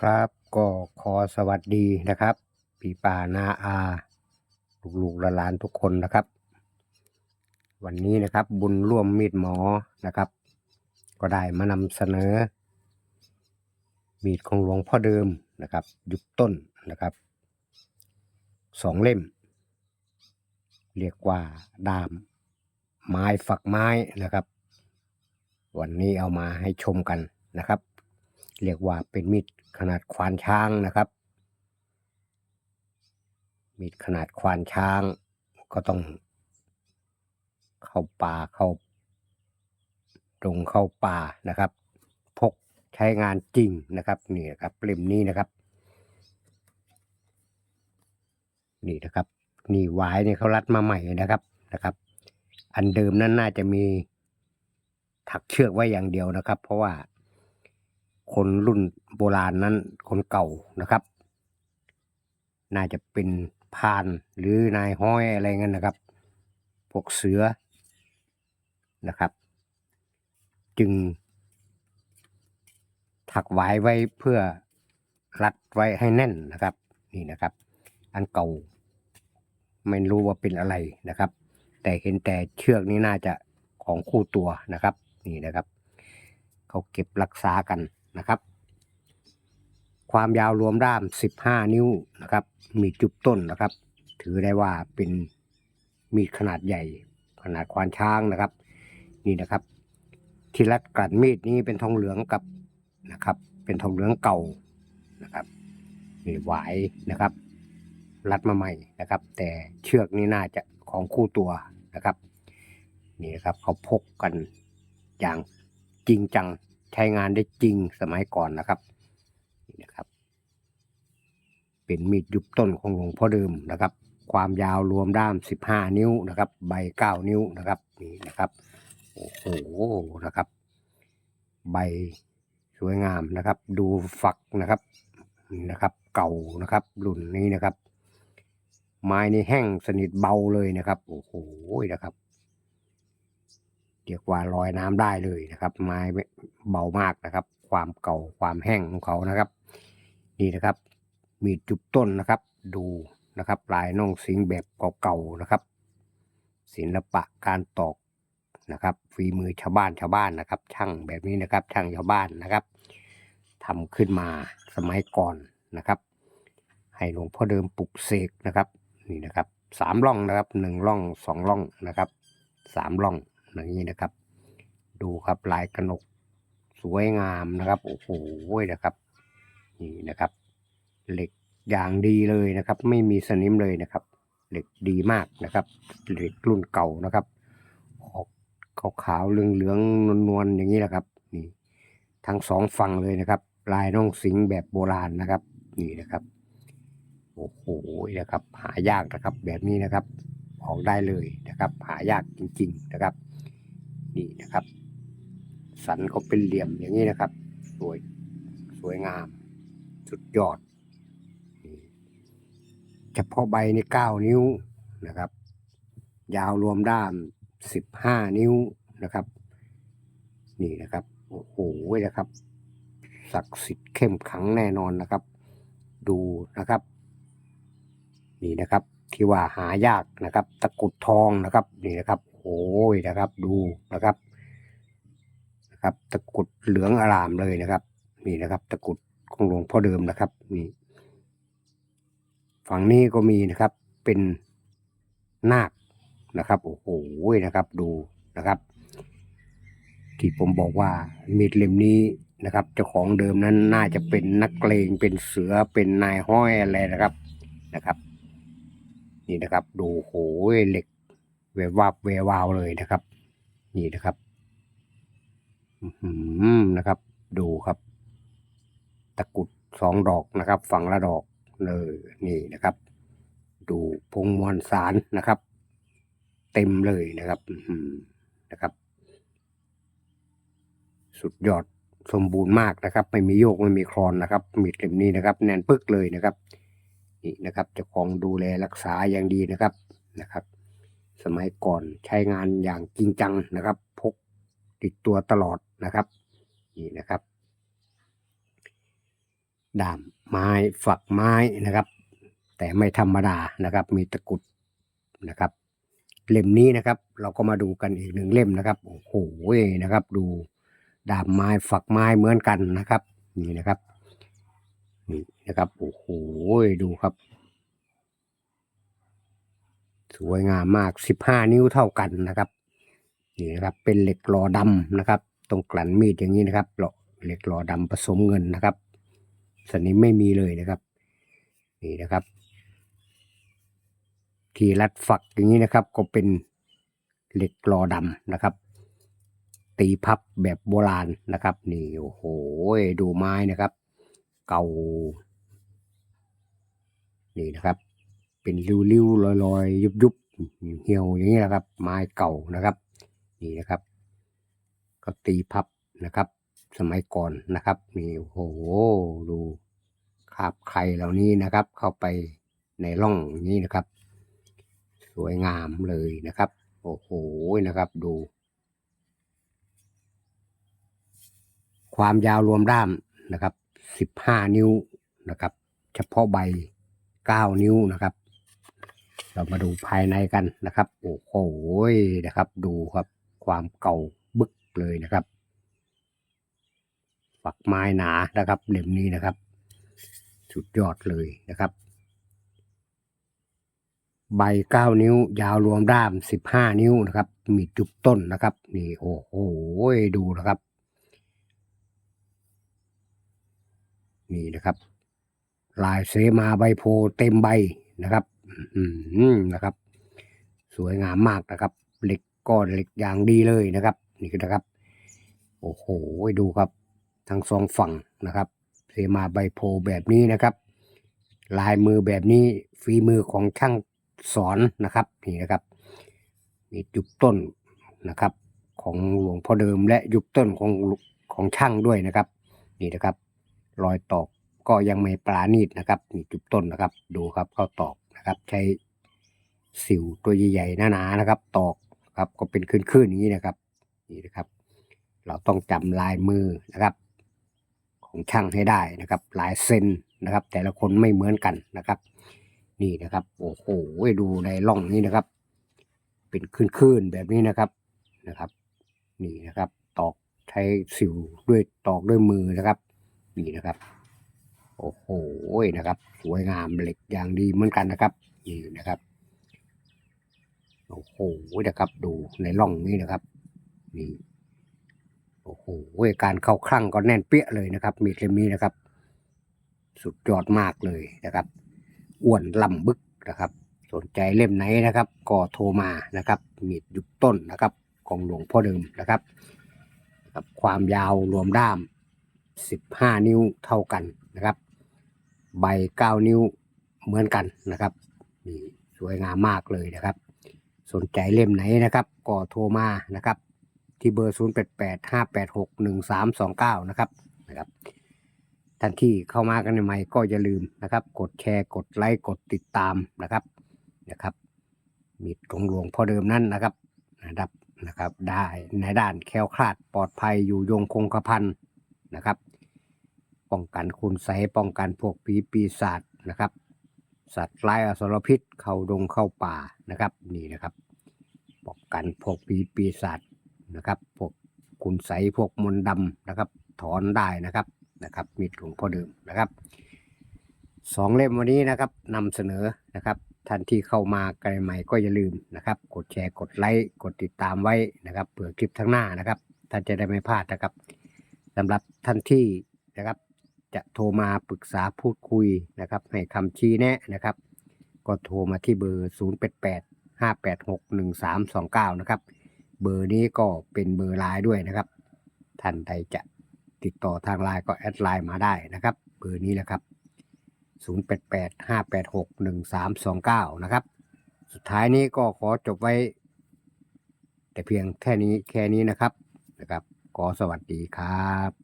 ครับก็ขอสวัสดีนะครับพี่ป่านาอาลูกๆหลานทุกคนนะครับ วันนี้นะครับบุญร่วมมีดหมอนะครับ ก็ได้มานำเสนอ มีดของหลวงพ่อเดิมนะครับ ยุคต้นนะครับสองเล่ม เรียกว่าดาม ไม้ฝักไม้นะครับ วันนี้เอามาให้ชมกันนะครับ เรียกว่าเป็นมีด ขนาดควานช้างนะครับ มีดขนาดควานช้าง ก็ต้อง เข้าป่าเข้าตรงเข้าป่านะครับ พกใช้งานจริงนะครับนี่นะครับเล่มนี้นะครับ นี่นะครับนี่วายเนี่ยเขารัดมาใหม่นะครับนะครับ อันเดิมนั้นน่าจะมีถักเชือกไว้อย่างเดียวนะครับ เพราะว่า คนรุ่นโบราณนั้น คนเก่านะครับ น่าจะเป็นพานหรือนายห้อยอะไรเงี้ยนะครับ พวกเสือนะครับ จึง ถักไว้ไว้เพื่อรัดไว้ให้แน่นนะครับ นี่นะครับ อันเก่า ไม่รู้ว่าเป็นอะไรนะครับ แต่เห็นแต่เชือกนี้น่าจะของคู่ตัวนะครับ นี่นะครับ เขาเก็บรักษากัน นะครับ ความยาวรวมด้าม 15 นิ้วนะครับ มีจุบต้นนะครับ ถือได้ว่าเป็นมีดขนาดใหญ่ ขนาดควานช้างนะครับ นี่นะครับ ที่รัดกลัดมีดนี้เป็นทองเหลืองกับนะครับ เป็นทองเหลืองเก่านะครับนี่หวายนะครับ รัดมาใหม่นะครับ แต่เชือกนี้น่าจะของคู่ตัวนะครับ นี่นะครับเขาพกกันอย่างจริงจัง ใช้งานได้จริงสมัยก่อนนะครับนี่นะครับ เป็นมีดยุบต้นของหลวงพ่อเดิมนะครับ ความยาวรวมด้าม 15 นิ้วนะครับ ใบ 9 นิ้วนะครับนี่นะครับโอ้โหนะครับ ใบสวยงามนะครับ ดูฝักนะครับนี่นะครับ เก่านะครับ รุ่นนี้นะครับ ไม้นี่แห้งสนิทเบาเลยนะครับ โอ้โหนะครับ เรียกว่าลอยน้ำได้เลยนะครับ ไม้เบามากนะครับ ความเก่าความแห้งของเขานะครับ นี่นะครับ มีจุบต้นนะครับ ดูนะครับลายน่องสิงแบบเก่าๆนะครับ ศิลปะการตอกนะครับฝีมือชาวบ้านชาวบ้านนะครับ ช่างแบบนี้นะครับ ช่างชาวบ้านนะครับทำขึ้นมาสมัยก่อนนะครับ ให้หลวงพ่อเดิมปลุกเสกนะครับ นี่นะครับสามร่องนะครับหนึ่งร่องสองร่องนะครับสามร่อง อย่างนี้นะครับ ดูครับลายกระหนกสวยงามนะครับโอ้โหนะครับนี่นะครับ เหล็กอย่างดีเลยนะครับ ไม่มีสนิมเลยนะครับ เหล็กดีมากนะครับ เหล็กรุ่นเก่านะครับออกขาวๆเหลืองๆนวลๆอย่างนี้นะครับนี่ทั้งสองฝั่งเลยนะครับ ลายน้องสิงแบบโบราณนะครับ นี่นะครับโอ้โหนะครับ หายากนะครับ แบบนี้นะครับออกได้เลยนะครับ หายากจริง ๆนะครับ นี่นะครับ สันก็เป็นเหลี่ยมอย่างนี้นะครับ สวยสวยงาม สุดยอดเฉพาะใบในเก้านิ้วนะครับ ยาวรวมด้ามสิบห้านิ้วนะครับ นี่นะครับโอ้โหนะครับศักดิ์สิทธิ์เข้มขังแน่นอนนะครับ ดูนะครับ นี่นะครับที่ว่าหายากนะครับ ตะกุดทองนะครับ นี่นะครับ โอ้ยนะครับ ดูนะครับนะครับ ตะกุดเหลืองอารามเลยนะครับ นี่นะครับ ตะกุดของหลวงพ่อเดิมนะครับ นี่ ฝั่งนี้ก็มีนะครับ เป็นนาคนะครับ โอ้โหนะครับ ดูนะครับ ที่ผมบอกว่ามีดเล่มนี้นะครับเจ้าของเดิมนั้นน่าจะเป็นนักเลงเป็นเสือเป็นนายห้อยอะไรนะครับนะครับ นี่นะครับ ดูโหยเหล็ก แวววับแวววาวเลยนะครับ นี่นะครับอื้อหือนะครับ ดูครับ ตะกุดสองดอกนะครับ ฝั่งละดอกเลยนี่นะครับ ดูพงมวลสารนะครับ เต็มเลยนะครับอื้อหือนะครับ สุดยอดสมบูรณ์มากนะครับ ไม่มีโยกไม่มีคลอนนะครับ มีดเล่มนี้นะครับ แน่นปึกเลยนะครับ นี่นะครับจ้าของดูแลรักษาอย่างดีนะครับนะครับ สมัยก่อนใช้งานอย่างจริงจังนะครับ พกติดตัวตลอดนะครับนี่นะครับด้ามไม้ฝักไม้นะครับ แต่ไม่ธรรมดานะครับ มีตะกุดนะครับ เล่มนี้นะครับ เราก็มาดูกันอีกหนึ่งเล่มนะครับโอ้โหนะครับ ดูดาบไม้ฝักไม้เหมือนกันนะครับ นี่นะครับนี่นะครับโอ้โหดูครับ สวยงามมากสิบห้านิ้วเท่ากันนะครับนี่นะครับเป็นเหล็กหลอดำนะครับ ตรงกลั่นมีดอย่างนี้นะครับเหล็กหลอดำผสมเงินนะครับสนิมไม่มีเลยนะครับ นี่นะครับ ที่รัดฝักอย่างนี้นะครับ ก็เป็นเหล็กหลอดำนะครับ ตีพับแบบโบราณนะครับ นี่โอ้โหดูไม้นะครับ เก่า นี่นะครับ เป็นริ้วๆลอยๆ ยุบๆเหี่ยวอย่างนี้นะครับ ไม้เก่านะครับ นี่นะครับ ก็ตีพับนะครับ สมัยก่อนนะครับนี่โอ้โหดูคาบไข่เหล่านี้นะครับ เข้าไปในร่องอย่างนี้นะครับ สวยงามเลยนะครับ โอ้โหนะครับดู ความยาวรวมด้ามนะครับสิบห้านิ้วนะครับ เฉพาะใบเก้านิ้วนะครับ เรามาดูภายในกันนะครับ โอ้โหนะครับ ดูครับความเก่าบึกเลยนะครับ ฝักไม้หนานะครับเล่มนี้นะครับ สุดยอดเลยนะครับ ใบเก้านิ้วยาวรวมด้ามสิบห้านิ้วนะครับ มีจุบต้นนะครับ นี่โอ้โหดูนะครับ นี่นะครับ ลายเสมาใบโพเต็มใบนะครับ นะครับ สวยงามมากนะครับ เหล็กก้อนเหล็กอย่างดีเลยนะครับ นี่นะครับ โอ้โหดูครับทั้งสองฝั่งนะครับเสมาใบโพแบบนี้นะครับ ลายมือแบบนี้ฝีมือของช่างสอนนะครับนี่นะครับ มียุบต้นนะครับ ของหลวงพ่อเดิมและยุบต้นของของช่างด้วยนะครับ นี่นะครับ รอยตอกก็ยังไม่ปราณีตนะครับนี่จุบต้นนะครับ ดูครับเข้าตอก นะครับ ใช้สิวตัวใหญ่ๆหนาๆนะครับ ตอกครับ ก็เป็นคลื่นๆอย่างนี้นะครับ นี่นะครับ เราต้องจำลายมือนะครับ ของช่างให้ได้นะครับ ลายเส้นนะครับ แต่ละคนไม่เหมือนกันนะครับ นี่นะครับ โอ้โหดูในร่องนี้นะครับ เป็นคลื่นๆแบบนี้นะครับนะครับ นี่นะครับ ตอกใช้สิวด้วยตอกด้วยมือนะครับ นี่นะครับ โอ้โหนะครับ สวยงามเหล็กอย่างดีเหมือนกันนะครับนี่นะครับโอ้โหนะครับ ดูในร่องนี้นะครับนี่โอ้โหการเข้าคลั่งก็แน่นเปี้ยเลยนะครับ มีดเล่มนี้นะครับ สุดยอดมากเลยนะครับอ้วนลำบึกนะครับ สนใจเล่มไหนนะครับ ก็โทรมานะครับ มีดยุบต้นนะครับ ของหลวงพ่อเดิมนะครับครับความยาวรวมด้าม 15 นิ้วเท่ากันนะครับ ใบ9นิ้วเหมือนกันนะครับนี่สวยงามมากเลยนะครับ สนใจเล่มไหนนะครับก็โทรมานะครับ ที่เบอร์ 0885861329 นะครับนะครับท่านที่เข้ามากันใหม่ก็อย่าลืมนะครับ กดแชร์กดไลค์กดติดตามนะครับนะครับมีตรงหลวงพ่อเดิมนั่นนะครับนะครับนะครับได้ในด้านแคล้วคลาดปลอดภัยอยู่ยงคงกระพันนะครับ ป้องกันคุณใสป้องกันพวกผีปีศาจนะครับ สัตว์ร้ายอสรพิษเข้าดงเข้าป่านะครับ นี่นะครับ ป้องกันพวกผีปีศาจนะครับ พวกคุณใสพวกมนต์ดำนะครับ ถอนได้นะครับนะครับมีดหลวงพ่อเดิมนะครับสองเล่มวันนี้นะครับนำเสนอนะครับท่านที่เข้ามากันใหม่ก็อย่าลืมนะครับ กดแชร์กดไลค์กดติดตามไว้นะครับเผื่อคลิปทั้งหน้านะครับ ท่านจะได้ไม่พลาดนะครับสำหรับท่านที่นะครับ จะโทรมาปรึกษาพูดคุยนะครับ ให้คำชี้แนะนะครับ ก็โทรมาที่เบอร์ 0 8 8 5 8 6 1 3 2 9 นะครับ เบอร์นี้ก็เป็นเบอร์ไลน์ด้วยนะครับ ท่านใดจะติดต่อทางไลน์ก็แอดไลน์มาได้นะครับ เบอร์นี้นะครับ 0 8 8 5 8 6 1 3 2 9 นะครับ สุดท้ายนี้ก็ขอจบไว้ แต่เพียงแค่นี้แค่นี้นะครับนะครับ ขอสวัสดีครับ